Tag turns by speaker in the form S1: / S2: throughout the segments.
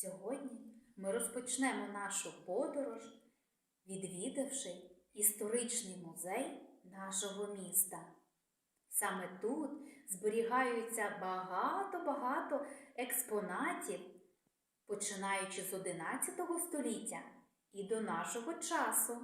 S1: Сьогодні ми розпочнемо нашу подорож, відвідавши історичний музей нашого міста. Саме тут зберігаються багато-багато експонатів, починаючи з 11 століття і до нашого часу.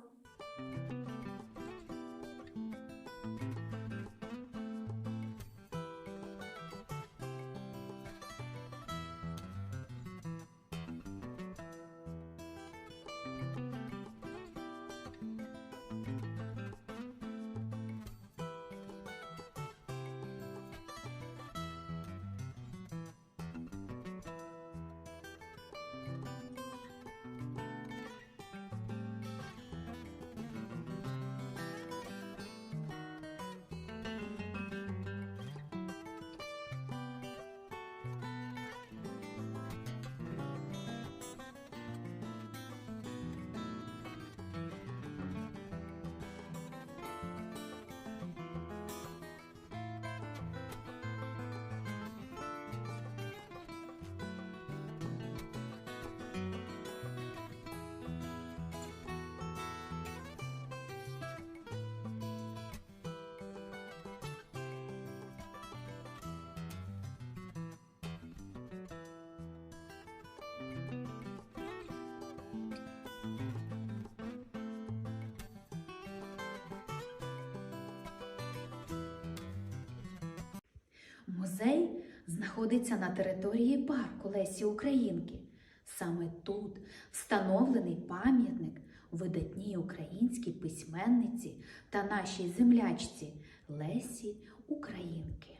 S1: Музей знаходиться на території парку Лесі Українки. Саме тут встановлений пам'ятник видатній українській письменниці та нашій землячці Лесі Українки.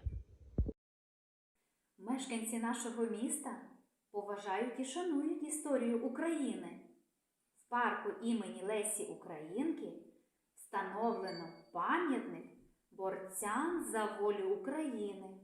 S1: Мешканці нашого міста поважають і шанують історію України. В парку імені Лесі Українки встановлено пам'ятник борцям за волю України.